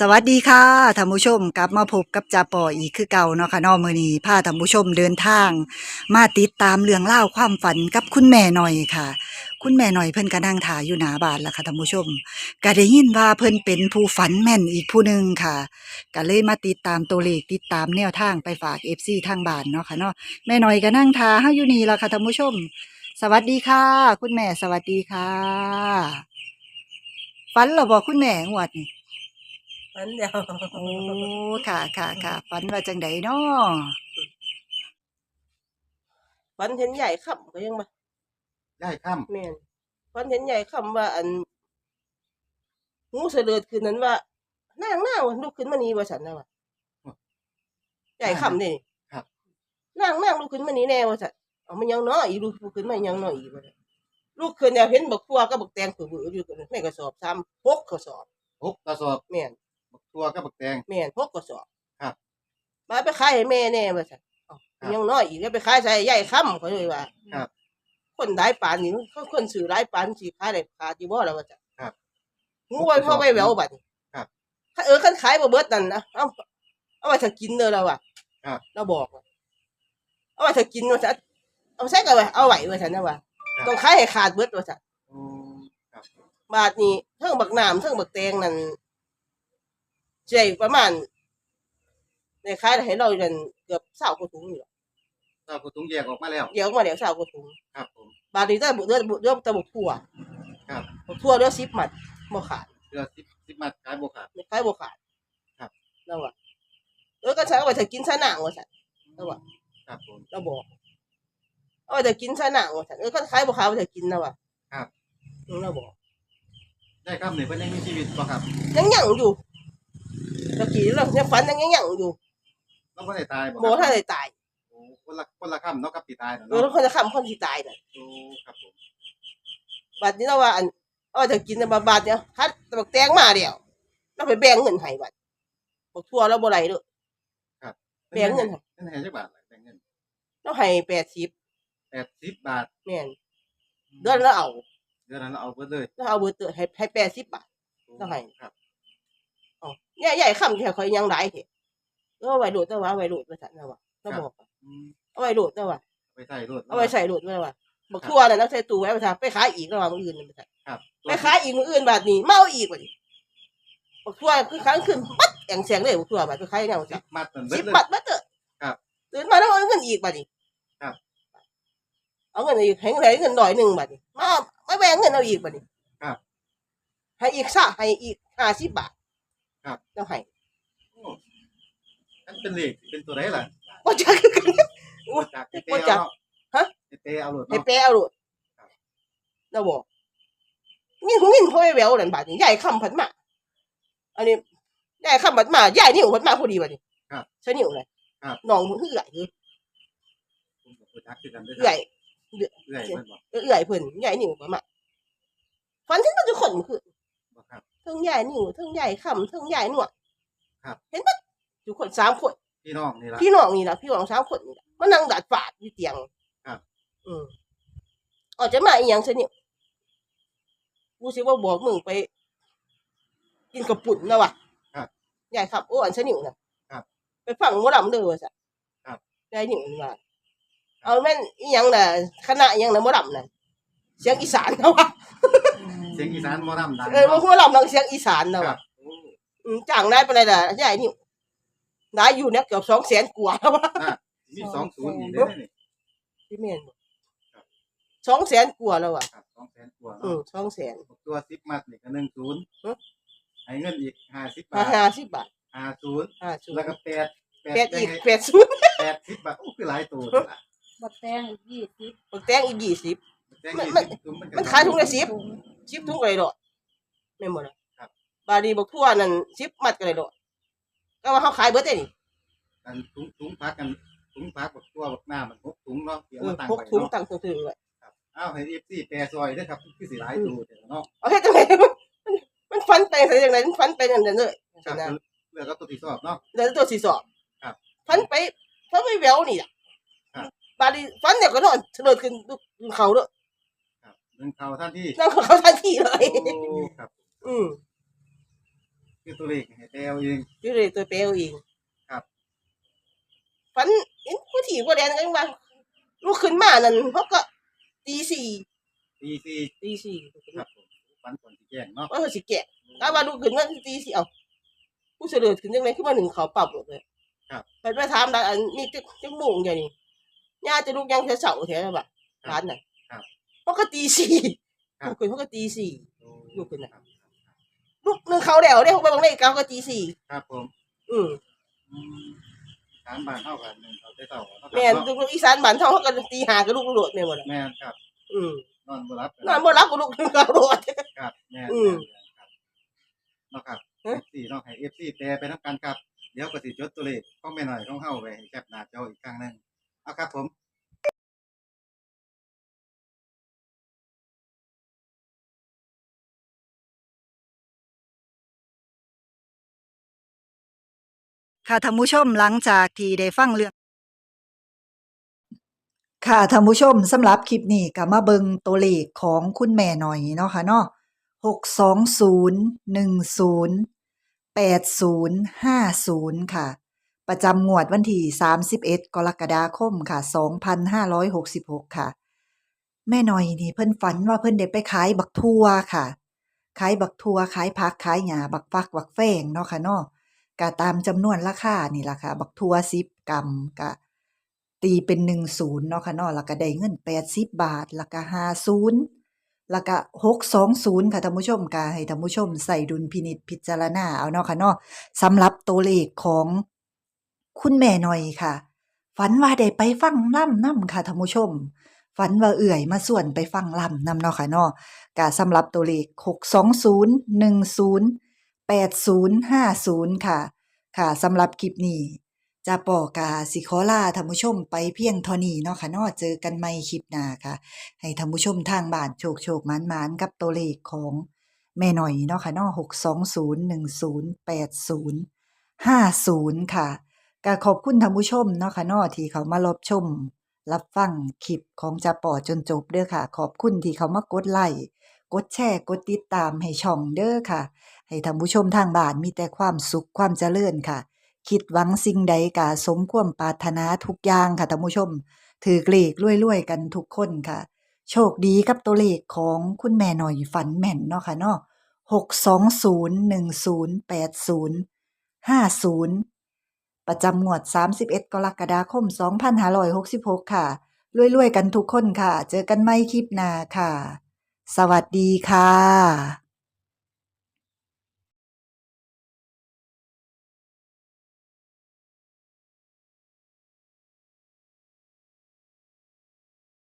สวัสดีค่ะท่านผู้ชมกลับมาพบกับจ่าปออีกคือเก่าเนาะค่ะนอมื้อนี้พาท่านผู้ชมเดินทาง มาติดตามเรื่องเล่าวความฝันกับคุณแม่หน่อยค่ะ คุณแม่หน่อยเพิ่นก็นั่งถ่ายอยู่หน้าบ้านแล้วค่ะท่านผู้ชมก็ได้ยินว่าเพิ่นเป็นผู้ฝันแม่นอีกผู้หนึ่งค่ะก็เลยมาติดตามตัวเลขติดตามแนวทางไปฝาก FC ทางบ้านเนาะค่ะเนาะแม่หน่อยก็นั่งทาเฮาอยู่นี่แล้วค่ะท่านผู้ชม สวัสดีค่ะ คุณแม่สวัสดีค่ะฝันเหรอบ่คุณแม่งวดนี่ ฝันเดียวโอ้ค่ะค่ะค่ะฝันว่าจังไดเนาะฝันเห็นใหญ่ค่ำก็ยังมาได้ค่แม่นฝันเห็นใหญ่ค่ำว่า อันงูเสลือดคืนนั้นว่านั่งนั่งลุกขึ้นมานี้ว่าฉันนะว่าใหญ่ค่ำนี่ครับนั่งนั่งลุกขึ้นมานี้แน่ว่าฉันเอามันยังน้อยอีลุกขึ้นมายังน้อยอีกว่าซั่นลูกขึ้นแล้วเห็นบักทั่วกับบักแตงผือๆอยู่กันในกระสอบซ้ำหกกระสอบำหกกระสอบแม่นบักตั วกับบักแตง แม่นหกกระสอบครับ มาไปขายให้แม่แน่ว่าฉันเอ้าครับยังน้อยอีกแล้วไปขายใส่ใหญ่ค่ำเขาเลยว่าครับ คนหลายปานนี่คนคนสื่อหลายปานสิขายได้ขาดอยู่บ่ล่ะว่าจ้ะครับงูไว้พ่อไว้แหววบัดนี้ครับ ถ้าเออคันขายบ่เบิดนั่นนะเอาเอาไว้ถ้ากินเด้อแล้วว่ะครับเราบอกว่าเอาไว้ถ้ากินว่าซะเอาใช้กันไว้เอาไว้ว่าซั่นนะว่าต้องขายให้ขาดเบิดว่าซั่นโอ้ครับ บาทนี้เทั้งบักน้ำเทั้งบักแตงนั่น ใช่ประมาณในขายได้ให้เราอยู่นั่นเกือบ20กว่าถุงอยู่หรอกเราก็ถุงแยกออกมาแล้ว เดี๋ยวมาเดี๋ยว20กว่าถุง ครับผม บาทนี้ได้บุเดือดเดือดตะบุกทั่วครับ บุกทั่วเดือด10มัดบ่ขาดเรือสิบสิบมัดขายบวขาด ไม่คล้ายบวขาดครับ แล้วว่ะเออก็ใช้เอาไปเถอะกินซะหนังว่ะสัน แล้วว่ะ ครับผม เราบอกเอาไปเถอะกินซะหนังว่ะสันเออก็คล้ายบวขาดไปเถอะกินนะว่ะครับเออเราบอกได้ค่ำหนึ่งเพิ่นยังมีชีวิตบ่ครับ ยังหยั่งอยู่ ตะกี้เรายังฝันยังยังหยั่งอยู่เราก็ได้ตายบ่โมถ้าได้ตายโอ้คนละคนละค่ำเนาะกับที่ตายน่ะเออแล้เนาะวคนจะข้ามคนที่ตายน่ะโอ้ครับผมบาดนี้เราว่าอันเอาไปเถอะกินนะบาบาดเนี่ยคัดตะบักแตงมาเดียวเราไปแบ่งเงินให้บัดบอกทั่วเราบ่ไรเด้อครับแบ่งเงินให้เงินให้จักบาทล่ะแบ่งเงินเราให้แปดสิบแปดสิบบาทแม่นเดือนละเอาเดือนนั้นเราเอาเบิดเลย เราเอาเบอร์เตอร์ให้ให้แปดสิบบาท เท่าไหร่ ครับ ใหญ่ใหญ่ๆคำแค่คอยยังได้เหรอเอาไว้โหลดแต่ว่าเอาไว้โหลดไปสั่นนะวะเราบอกอืมเอาไว้โหลดแต่ว่าเอาไปใส่รถเอาไว้ใส่โหลดไว้ว่าบอกทั่วน่ะนักใส่ตู้ไว้ไปสั่นไปขายอีกระหว่างมืออื่นไปสั่นครับไปขายอีกมืออื่นบาทนี้เมาอีกว่าดิบอกทั่วคือครั้งขึ้นปั๊ดแองเสียงเลยบอกทั่วบาทไปขายเนี่ยสิบมัดนั่นเบิสิดบเลยบาทมาเถอะครับตื่นมาแล้วเอาเงินอีกบาทนี้ครับเอาเงินอีกให้ให้เงินหน่อยหนึ่งบาทนี้มาไม่แบ่งเงินเอาอีกบาทนี้ครับให้อีกซะให้อีกห้าสิบบาท ครับ แล้วให้โอ้นั่นเป็นเลขเป็นตัวไหนล่ะว่าจะคือกันมาจากเตว่าเอาจากเนาะฮะเตเอาโหลดให้เนาะแปลเอาโหลดครับเราบอกนี่หงินพ่อไอ้แหววนั่นบาดนี้ยายคำผัดมาอันนี้ยายคำผัดมายายนิ่วผัดมาพอดีบาดนี้ครับใช่นิ่วเลยครับน้องมันเอื่อยคือผมก็พูดทักคือกันเด้อเอื่อยเอื่อยเพิ่นบอกเอื่อยเพิ่นยายนิ่วผัดมาฝันถึงมันจะขนคือ บอกครับทั้งยายนิ่วทั้งยายคำทั้งยายหนวดครับ เห็นปะอยู่คนสามคน พี่น้องนี่ล่ะพี่น้องนี่นะพี่น้องสามคนนี่นะมานั่งดาดฝาดอยู่เตียงครับ อืมออกจะมาอีหยังซะเนี่ยกูสิว่าบอกมึงไป กินกระปุ่นนะวะครับยายครับโอ้อันซะนิ่วนะครับไปฟังหมอลำเด้อว่าซะครับยายนิ่วนี่ว่าเอาแม่นอีหยังน่ะคณะอีหยังน่ะหมอลำน่ะเสียงอีสานนะวะ เสียงอีสานหมอลำดังเออหมอลำนังเสียงอีสานนะครัวะบโอ้อืมจ้างนายไปเลยล่ะยายนิ่วได้อยู่เนี่ยเกือบสองแสนกว่าแล้ววะมีสองศูนย์อีกเด้อนี่พี่เมนบอกครับสองแสนกว่าแล้วอะครับสองแสนกว่าอืมเนาะสองแสน ตัวสิบมัดนี่ก็หนึ่งศูนย์ฮะให้เงินอีกห้าสิบบาห้าทห้าสิบบาทห้าศูนย์ห้าศูนแล้วย์ก็แปดแปดอีกได้แปดศูนย์แปดสิบบาทโอ้คือหลายตัวนี่ล่ะบักแตงอีกยี่สิบบักแตงอีกยี่สิบ แจ้งมัน ยี่สิบถุงก็มันขายถุงละสิบถุง สิบถุงก็เลยดอกไม่หมดอะครับ บาดีบักทั่วนั่นสิบมัดก็เลยดอกก็ว่าเขาขายเบิร์ดได้นี่อันถุงถุงพักกันถุงพักแบบตัวแบบหน้ามันหกถุงเนาะเดี๋ยวเออมาตั้งพกไว้ถุงเนาะตั้งถุงถือไว้ครับอ้าวให้เอฟซีแปรซอยด้วยครับคือสิหลายตัวเดี๋ยวเนาะเอาให้จังไหนมันมันฟันไปใส่จังไหนมันฟันไปนั่นนั่นเลยครับนะเลือกก็ตัวที่ชอบเนาะเดี๋ยวตัวสี่สอบครับฟันไปฟันไปแววนี่อะครับบาดีฟันเนี่ยก็นอนเฉลิดขึ้นขึ้นเขาด้วย ครับหนึ่งเขาท่านที่นั่งเขาทันทีเลย โอ้ครับอืมคือตัวเลขให้แปลเอาเองพี่เลยตัวเปลวเองครับ ฝันเห็นผู้ถี่ผู้แดนกันว่าลูกขึ้นมานั่นเขาก็ตีสี่ตีสี่ตีสี่ครับผมฝันก่อนสิแจ้งเนาะว่าเขาสิแกะถ้าว่าลูกขึ้นมาตีสี่เอาผู้เสด็จขึ้นยังไงขึ้นมาหนึ่งเขาปรับหมดเลยครับไปไปถามร้านอันนี้จะจะโมงอย่างนี้ย่าจะลูกยังเสาแถวแบบร้านน่ะครับ เขาก็ตีสี่ครับ ลูกขึ้นเขาก็ตีสี่ ลูกขึ้นน่ะครับ ลูกหนึ่งเขาเดียวเรียกเขาไปบางเลขเขาก็ตีสี่ครับผมอืมอืมถามบ้านเท่ากันหนึ่งเขาได้เต่าเนาะครับแม่นเนาะลูกอีสานบ้านเท่าเขาก็ตีหากับลูกตำรวจแม่นหมดอะแม่นครับ อืมนอนบ่รับนอนบ่รับกับลูกตำรวจครับแม่นอืมแม่นครับเนาะครับฮะ FC เนาะให้ FC แปลไปนํกันครับ เดี๋ยวก็สิจดตัวเลขของแม่หน่อยของเฮาไว้ให้แคปหน้าจออีกครั้งหนึงเอาครับผม ค่ะท่านผู้ชมหลังจากที่ได้ฟังเรื่อง ค่ะท่านผู้ชมสำหรับคลิปนี้ก็มาเบิงตัวเลขของคุณแม่หน่อยเนาะค่ะเนาะ62010 8050ค่ะ ประจำงวดวันที่31กรกฎาคมค่ะ2566ค่ะ แม่หน่อยนี่เพิ่นฝันว่าเพิ่นได้ไปขายบักทั่วค่ะ ขายบักทั่วขายผักขายหญ้าบักฟักบักแฟงเนาะค่ะเนาะ ก็ตามจำนวนราคานี่ล่ะค่ะ บักทั่ว10กรัมก็ตีเป็น10เนาะค่ะเนาะแล้วก็ได้เงิน80บบาท แล้วก็50แล้วก็620ค่ะท่านผู้ชมก็ให้ท่านผู้ชมใส่ดุลพินิจพิจารณาเอาเนาะค่ะเนาะสำหรับตัวเลขของคุณแม่หน่อยค่ะ ฝันว่าได้ไปฟังล่ำนํค่ะท่านผู้ชม ฝันว่าเอื่อยมาส่วนไปฟังล่ำนํเนาะค่ะเนาะก็สำหรับตัวเลข62010 8050 ค่ะ ค่ะสำหรับคลิปนี้จะปอกาสิขอลาท่านผู้ชมไปเพียงเท่านี้เนาะค่ะนาเจอกันใหม่คลิปหน้าค่ะ ให้ท่านผู้ชมทางบ้านโชคโชคมานมานกับตัวเลขของแม่หน่อยเนาะค่ะเนาะ620108050ค่ะก็ขอบคุณท่านผู้ชมเนาะค่ะนาที่เขามารับชม รับฟังคลิปของจาปอจนจบเด้อค่ะ ขอบคุณที่เขามากดไลค์กดแชร์กดติดตามให้ช่องเด้อค่ะ ให้ท่านผู้ชมทางบ้านมีแต่ความสุขความเจริญค่ะ คิดหวังสิ่งใดกาสมความปรารถนาทุกอย่างค่ะท่านผู้ชม ถือเลขรวยๆกันทุกคนค่ะ โชคดีกับตัวเลขของคุณแม่หน่อยฝันแม่นเนาะค่ะเนาะหกสองศูนย์หนึ่งศูนย์แปดศูนย์ห้าศูนย์ประจำงวดสามสิบเอ็ดกรกฎาคมสองพันห้าร้อยหกสิบหกค่ะรวยๆกันทุกคนค่ะ เจอกันไม่คลิปหน้าค่ะ สวัสดีค่ะ